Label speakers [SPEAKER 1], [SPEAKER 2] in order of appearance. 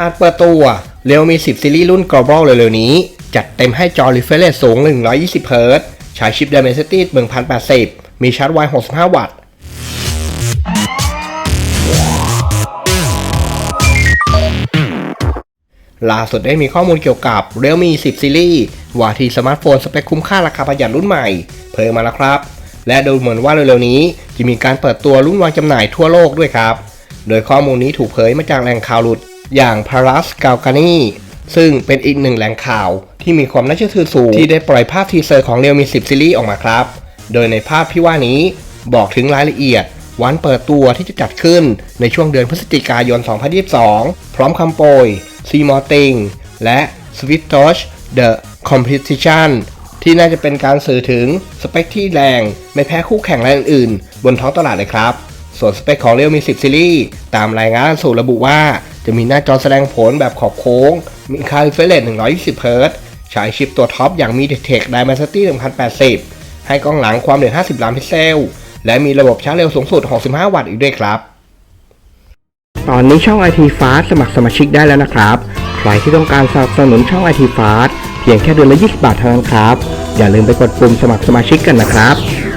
[SPEAKER 1] อาจเปิดตัวเรียวมี 10 ซีรีส์รุ่น global เร็วๆนี้ จัดเต็มให้จอ refresh สูง 120เฮิรตใช้ชิป Dimensity 1080 มีชาร์จไว 65 วัตต์ ล่าสุดได้มีข้อมูลเกี่ยวกับ Realme 10 ซีรีส์ว่าที่สมาร์ทโฟนสเปคคุ้มค่าราคาประหยัดรุ่นใหม่เผยมาแล้วครับ และดูเหมือนว่าเร็วๆนี้ จะมีการเปิดตัวรุ่นวางจำหน่ายทั่วโลกด้วยครับ โดยข้อมูลนี้ถูกเผยมาจากแหล่งข่าวหลุด อย่าง Paras g a l g a n i ซึ่งเป็นอีกหนึ่งแหล่งข่าวที่มีความน่าเชื่อถือสูง ที่ได้ปล่อยภาพทีเซอร์ของ Realme 10ซีรีส์ออกมาครับ โดยในภาพที่ว่านี้บอกถึงรายละเอียด วันเปิดตัวที่จะจัดขึ้นในช่วงเดือนพฤศจิกายน 2022 พร้อมคำโปรย c m o r t i n g และ Swift Touch The Competition ที่น่าจะเป็นการสื่อถึงสเปคที่แรงไม่แพ้คู่แข่งรายอื่นๆ บนท้องตลาดเลยครับ ส่วนสเปคของ Realme 10 Series ตามรายงานสู่ระบุว่า จะมีหน้าจอแสดงผลแบบขอบโค้ง มีค่า refresh rate 120เฮิรตซ์ใช้ชิปตัวท็อปอย่าง MediaTek Dimensity 1080 ให้กล้องหลังความเร็ว50 ล้านพิกเซล และมีระบบชาร์จเร็วสูงสุด 65 วัตต์อีกด้วยครับ ตอนนี้ช่อง IT Fast สมัครสมาชิกได้แล้วนะครับ ใครที่ต้องการสนับสนุนช่อง IT Fast เพียงแค่เดือนละ 20 บาทเท่านั้นครับ อย่าลืมไปกดปุ่มสมัครสมาชิกกันนะครับ